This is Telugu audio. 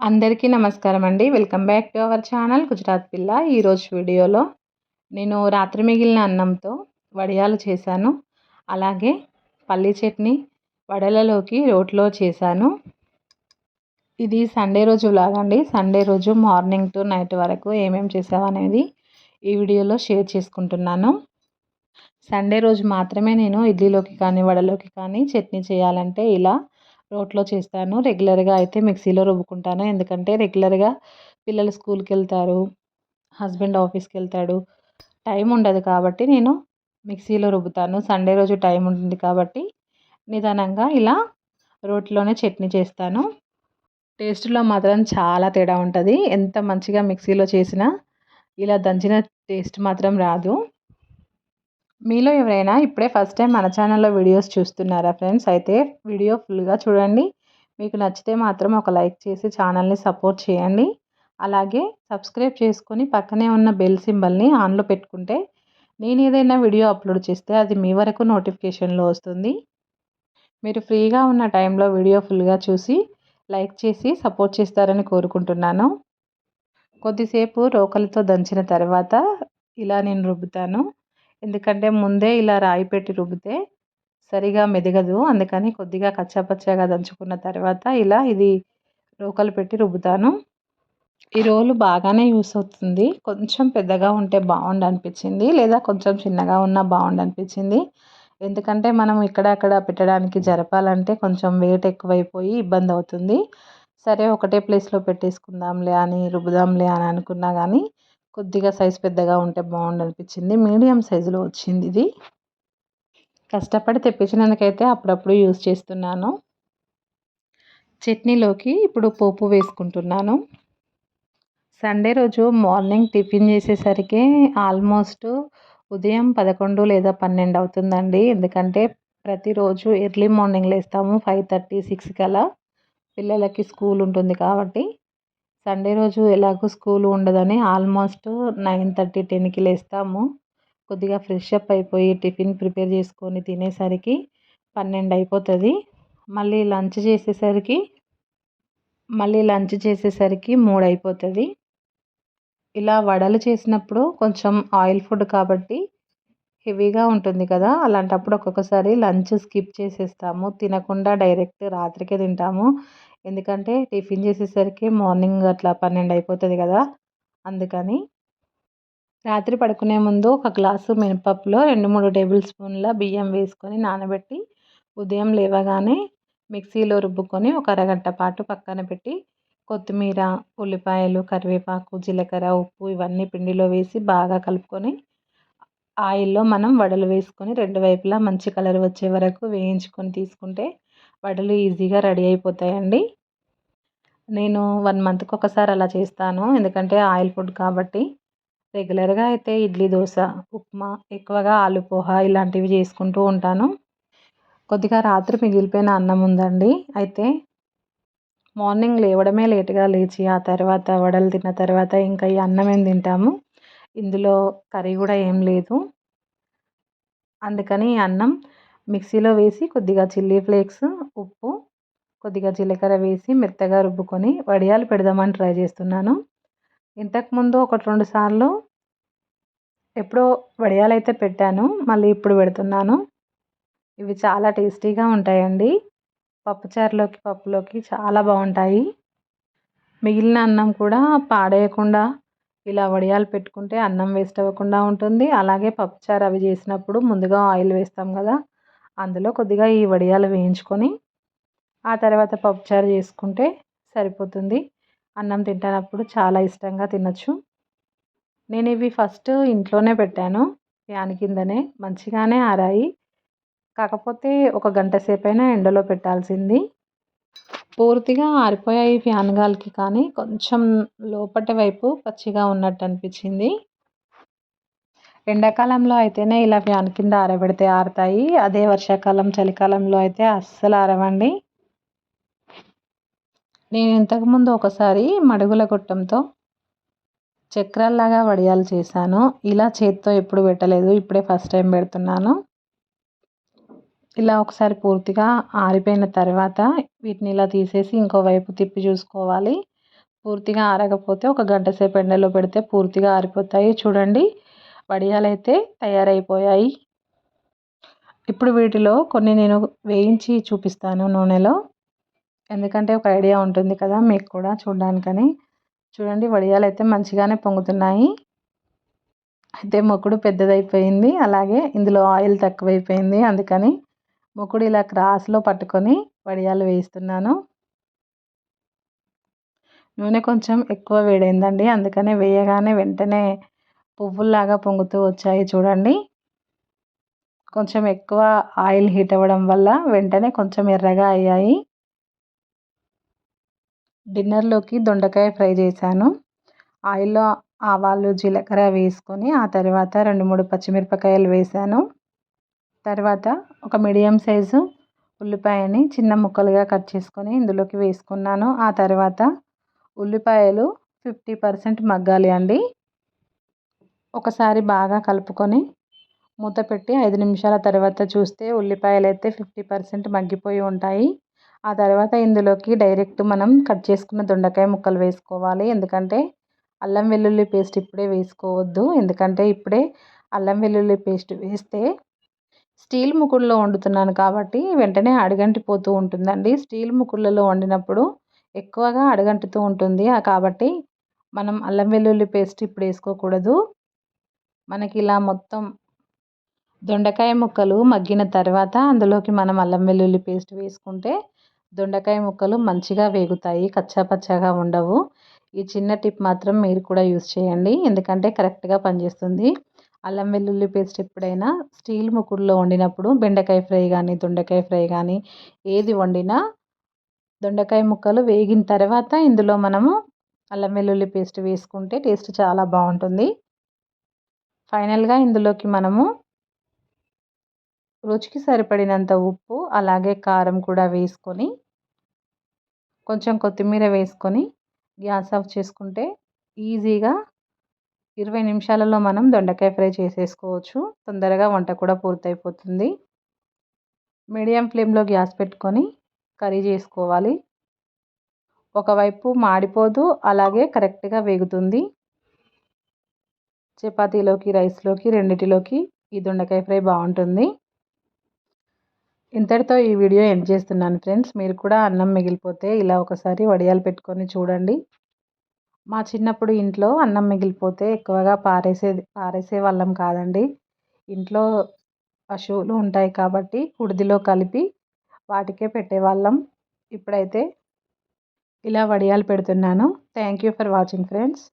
అందరికీ నమస్కారం అండి. Welcome back to our channel Gujarat పిల్ల. ఈరోజు వీడియోలో నేను రాత్రి మిగిలిన అన్నంతో వడియాలు చేశాను. అలాగే పల్లీ చట్నీ వడలలోకి రోట్లో చేశాను. ఇది సండే రోజు లాగండి. సండే రోజు మార్నింగ్ టు నైట్ వరకు ఏమేమి చేసామనేది ఈ వీడియోలో షేర్ చేసుకుంటున్నాను. సండే రోజు మాత్రమే నేను ఇడ్లీలోకి కానీ వడలోకి కానీ చట్నీ చేయాలంటే ఇలా రోట్లో చేస్తాను. రెగ్యులర్గా అయితే మిక్సీలో రుబ్బుకుంటాను. ఎందుకంటే రెగ్యులర్గా పిల్లలు స్కూల్కి వెళ్తారు హస్బెండ్ ఆఫీస్కి వెళ్తాడు టైం ఉండదు కాబట్టి నేను మిక్సీలో రుబ్బుతాను. సండే రోజు టైం ఉంటుంది కాబట్టి నిదానంగా ఇలా రోట్లోనే చట్నీ చేస్తాను. టేస్ట్లో మాత్రం చాలా తేడా ఉంటుంది. ఎంత మంచిగా మిక్సీలో చేసినా ఇలా దంచిన టేస్ట్ మాత్రం రాదు. మీలో ఎవరైనా ఇప్పుడే ఫస్ట్ టైం మన ఛానల్లో వీడియోస్ చూస్తున్నారా ఫ్రెండ్స్? అయితే వీడియో ఫుల్గా చూడండి. మీకు నచ్చితే మాత్రం ఒక లైక్ చేసి ఛానల్ని సపోర్ట్ చేయండి. అలాగే సబ్స్క్రైబ్ చేసుకొని పక్కనే ఉన్న బెల్ సింబల్ని ఆన్లో పెట్టుకుంటే నేను ఏదైనా వీడియో అప్లోడ్ చేస్తే అది మీ వరకు నోటిఫికేషన్లో వస్తుంది. మీరు ఫ్రీగా ఉన్న టైంలో వీడియో ఫుల్గా చూసి లైక్ చేసి సపోర్ట్ చేస్తారని కోరుకుంటున్నాను. కొద్దిసేపు రోకలతో దంచిన తర్వాత ఇలా నేను రుబ్బుతాను. ఎందుకంటే ముందే ఇలా రాయి పెట్టి రుబ్బితే సరిగా మెదగదు. అందుకని కొద్దిగా కచ్చాపచ్చాగా దంచుకున్న తర్వాత ఇలా ఇది రోకలు పెట్టి రుబ్బుతాను. ఈ రోలు బాగానే యూస్ అవుతుంది. కొంచెం పెద్దగా ఉంటే బాగుండు అనిపించింది. లేదా కొంచెం చిన్నగా ఉన్నా బాగుండు అనిపించింది. ఎందుకంటే మనం ఇక్కడ అక్కడ పెట్టడానికి జరపాలంటే కొంచెం వెయిట్ ఎక్కువైపోయి ఇబ్బంది అవుతుంది. సరే ఒకటే ప్లేస్లో పెట్టేసుకుందాంలే అని రుబ్బుదాంలే అని అనుకున్నా కానీ కొద్దిగా సైజ్ పెద్దగా ఉంటే బాగుండు అనిపించింది మీడియం సైజులో వచ్చింది ఇది. కష్టపడి తెప్పించినందుకైతే అప్పుడప్పుడు యూజ్ చేస్తున్నాను. చట్నీలోకి ఇప్పుడు పోపు వేసుకుంటున్నాను. సండే రోజు మార్నింగ్ టిఫిన్ చేసేసరికి ఆల్మోస్ట్ ఉదయం పదకొండు లేదా పన్నెండు అవుతుందండి. ఎందుకంటే ప్రతిరోజు ఎర్లీ మార్నింగ్ లేస్తాము ఫైవ్ థర్టీ సిక్స్ కల్లా పిల్లలకి స్కూల్ ఉంటుంది కాబట్టి. సండే రోజు ఎలాగో స్కూల్ ఉండదని ఆల్మోస్ట్ నైన్ థర్టీ టెన్కి లేస్తాము. కొద్దిగా ఫ్రెష్ అప్ అయిపోయి టిఫిన్ ప్రిపేర్ చేసుకొని తినేసరికి పన్నెండు అయిపోతుంది. మళ్ళీ లంచ్ చేసేసరికి మళ్ళీ లంచ్ చేసేసరికి మూడు అయిపోతుంది. ఇలా వడలు చేసినప్పుడు కొంచెం ఆయిల్ ఫుడ్ కాబట్టి హెవీగా ఉంటుంది కదా. అలాంటప్పుడు ఒక్కొక్కసారి లంచ్ స్కిప్ చేసేస్తాము. తినకుండా డైరెక్ట్ రాత్రికే తింటాము. ఎందుకంటే టిఫిన్ చేసేసరికి మార్నింగ్ అట్లా పన్నెండు అయిపోతుంది కదా అందుకని. రాత్రి పడుకునే ముందు ఒక గ్లాసు మినపప్పులో రెండు మూడు టేబుల్ స్పూన్ల బియ్యం వేసుకొని నానబెట్టి ఉదయం లేవగానే మిక్సీలో రుబ్బుకొని ఒక అరగంట పాటు పక్కన పెట్టి కొత్తిమీర ఉల్లిపాయలు కరివేపాకు జీలకర్ర ఉప్పు ఇవన్నీ పిండిలో వేసి బాగా కలుపుకొని ఆయిల్లో మనం వడలు వేసుకొని రెండు వైపులా మంచి కలర్ వచ్చే వరకు వేయించుకొని తీసుకుంటే వడలు ఈజీగా రెడీ అయిపోతాయండి. నేను వన్ మంత్కి ఒకసారి అలా చేస్తాను. ఎందుకంటే ఆయిల్ ఫుడ్ కాబట్టి. రెగ్యులర్గా అయితే ఇడ్లీ దోశ ఉప్మా ఎక్కువగా ఆలు పోహా ఇలాంటివి చేసుకుంటూ ఉంటాను. కొద్దిగా రాత్రి మిగిలిపోయిన అన్నం ఉందండి. అయితే మార్నింగ్ లేవడమే లేట్గా లేచి ఆ తర్వాత వడలు తిన్న తర్వాత ఇంకా ఈ అన్నం ఏం తింటాము? ఇందులో కర్రీ కూడా ఏం లేదు. అందుకని అన్నం మిక్సీలో వేసి కొద్దిగా చిల్లీ ఫ్లేక్స్ ఉప్పు కొద్దిగా జీలకర్ర వేసి మెత్తగా రుబ్బుకొని వడియాలు పెడదామని ట్రై చేస్తున్నాను. ఇంతకుముందు ఒకటి రెండు సార్లు ఎప్పుడో వడియాలు అయితే పెట్టాను మళ్ళీ ఇప్పుడు పెడుతున్నాను. ఇవి చాలా టేస్టీగా ఉంటాయండి. పప్పుచారులోకి పప్పులోకి చాలా బాగుంటాయి. మిగిలిన అన్నం కూడా పాడేయకుండా ఇలా వడియాలు పెట్టుకుంటే అన్నం వేస్ట్ అవ్వకుండా ఉంటుంది. అలాగే పప్పుచారు అవి చేసినప్పుడు ముందుగా ఆయిల్ వేస్తాం కదా అందులో కొద్దిగా ఈ వడియాలు వేయించుకొని ఆ తర్వాత పప్పుచారు చేసుకుంటే సరిపోతుంది. అన్నం తింటానప్పుడు చాలా ఇష్టంగా తినచ్చు. నేను ఇవి ఫస్ట్ ఇంట్లోనే పెట్టాను. ఫ్యాన్ కిందనే మంచిగానే ఆరాయి. కాకపోతే ఒక గంట సేపైనా ఎండలో పెట్టాల్సింది. పూర్తిగా ఆరిపోయాయి ఫ్యాన్ గాలికి కానీ కొంచెం లోపటి వైపు పచ్చిగా ఉన్నట్టు అనిపించింది. ఎండాకాలంలో అయితేనే ఇలా ఫ్యాన్ కింద ఆరబెడితే ఆరుతాయి అదే వర్షాకాలం చలికాలంలో అయితే అస్సలు ఆరవండి. నేను ఇంతకుముందు ఒకసారి మడుగుల గొట్టంతో చక్రాల్లాగా వడియాలు చేశాను. ఇలా చేత్తో ఎప్పుడు పెట్టలేదు ఇప్పుడే ఫస్ట్ టైం పెడుతున్నాను. ఇలా ఒకసారి పూర్తిగా ఆరిపోయిన తర్వాత వీటిని ఇలా తీసేసి ఇంకోవైపు తిప్పి చూసుకోవాలి. పూర్తిగా ఆరకపోతే ఒక గంట సేపు ఎండలో పెడితే పూర్తిగా ఆరిపోతాయి. చూడండి వడియాలు అయితే తయారైపోయాయి. ఇప్పుడు వీటిలో కొన్ని నేను వేయించి చూపిస్తాను నూనెలో. ఎందుకంటే ఒక ఐడియా ఉంటుంది కదా మీకు కూడా చూడడానికని. చూడండి వడియాలు అయితే మంచిగానే పొంగుతున్నాయి. అయితే మొక్కుడు పెద్దదైపోయింది. అలాగే ఇందులో ఆయిల్ తక్కువైపోయింది. అందుకని మొక్కుడు ఇలా క్రాస్లో పట్టుకొని వడియాలు వేయిస్తున్నాను. నూనె కొంచెం ఎక్కువ వేడైందండి. అందుకనే వేయగానే వెంటనే పువ్వుల్లాగా పొంగుతూ వచ్చాయి చూడండి. కొంచెం ఎక్కువ ఆయిల్ హీట్ అవ్వడం వల్ల వెంటనే కొంచెం ఎర్రగా అయ్యాయి. డిన్నర్లోకి దొండకాయ ఫ్రై చేశాను. ఆయిల్లో ఆవాలు జీలకర్ర వేసుకొని ఆ తర్వాత రెండు మూడు పచ్చిమిరపకాయలు వేశాను. తర్వాత ఒక మీడియం సైజు ఉల్లిపాయని చిన్న ముక్కలుగా కట్ చేసుకొని ఇందులోకి వేసుకున్నాను. ఆ తర్వాత ఉల్లిపాయలు ఫిఫ్టీ పర్సెంట్ మగ్గాలి అండి. ఒకసారి బాగా కలుపుకొని మూత పెట్టి ఐదు నిమిషాల తర్వాత చూస్తే ఉల్లిపాయలు అయితే ఫిఫ్టీ పర్సెంట్ మగ్గిపోయి ఉంటాయి. ఆ తర్వాత ఇందులోకి డైరెక్ట్ మనం కట్ చేసుకున్న దొండకాయ ముక్కలు వేసుకోవాలి. ఎందుకంటే అల్లం వెల్లుల్లి పేస్ట్ ఇప్పుడే వేసుకోవద్దు. ఎందుకంటే ఇప్పుడే అల్లం వెల్లుల్లి పేస్ట్ వేస్తే స్టీల్ ముకుడులో వండుతున్నాను కాబట్టి వెంటనే అడగంటిపోతూ ఉంటుందండి. స్టీల్ ముకుళ్ళలో వండినప్పుడు ఎక్కువగా అడగంటుతూ ఉంటుంది. కాబట్టి మనం అల్లం వెల్లుల్లి పేస్ట్ ఇప్పుడు వేసుకోకూడదు. మనకి ఇలా మొత్తం దొండకాయ ముక్కలు మగ్గిన తర్వాత అందులోకి మనం అల్లం వెల్లుల్లి పేస్ట్ వేసుకుంటే దొండకాయ ముక్కలు మంచిగా వేగుతాయి కచ్చాపచ్చాగా ఉండవు. ఈ చిన్న టిప్ మాత్రం మీరు కూడా యూస్ చేయండి. ఎందుకంటే కరెక్ట్గా పనిచేస్తుంది. అల్లం వెల్లుల్లి పేస్ట్ ఎప్పుడైనా స్టీల్ ముక్కుల్లో వండినప్పుడు బెండకాయ ఫ్రై కానీ దొండకాయ ఫ్రై కానీ ఏది వండినా దొండకాయ ముక్కలు వేగిన తర్వాత ఇందులో మనము అల్లం వెల్లుల్లి పేస్ట్ వేసుకుంటే టేస్ట్ చాలా బాగుంటుంది. ఫైనల్గా ఇందులోకి మనము రుచికి సరిపడినంత ఉప్పు అలాగే కారం కూడా వేసుకొని కొంచెం కొత్తిమీర వేసుకొని గ్యాస్ ఆఫ్ చేసుకుంటే ఈజీగా ఇరవై నిమిషాలలో మనం దొండకాయ ఫ్రై చేసేసుకోవచ్చు. తొందరగా వంట కూడా పూర్తయిపోతుంది. మీడియం ఫ్లేమ్లో గ్యాస్ పెట్టుకొని కర్రీ చేసుకోవాలి. ఒకవైపు మాడిపోదు అలాగే కరెక్ట్గా వేగుతుంది. చపాతీలోకి రైస్లోకి రెండిటిలోకి ఈ దొండకాయ ఫ్రై బాగుంటుంది. ఇంతటితో ఈ వీడియో ఎండ్ చేస్తున్నాను ఫ్రెండ్స్. మీరు కూడా అన్నం మిగిలిపోతే ఇలా ఒకసారి వడియాలు పెట్టుకొని చూడండి. మా చిన్నప్పుడు ఇంట్లో అన్నం మిగిలిపోతే ఎక్కువగా పారేసేది పారేసే వాళ్ళం కాదండి. ఇంట్లో పశువులు ఉంటాయి కాబట్టి కుడిదిలో కలిపి వాటికే పెట్టేవాళ్ళం. ఇప్పుడైతే ఇలా వడియాలు పెడుతున్నాను. Thank you for watching friends.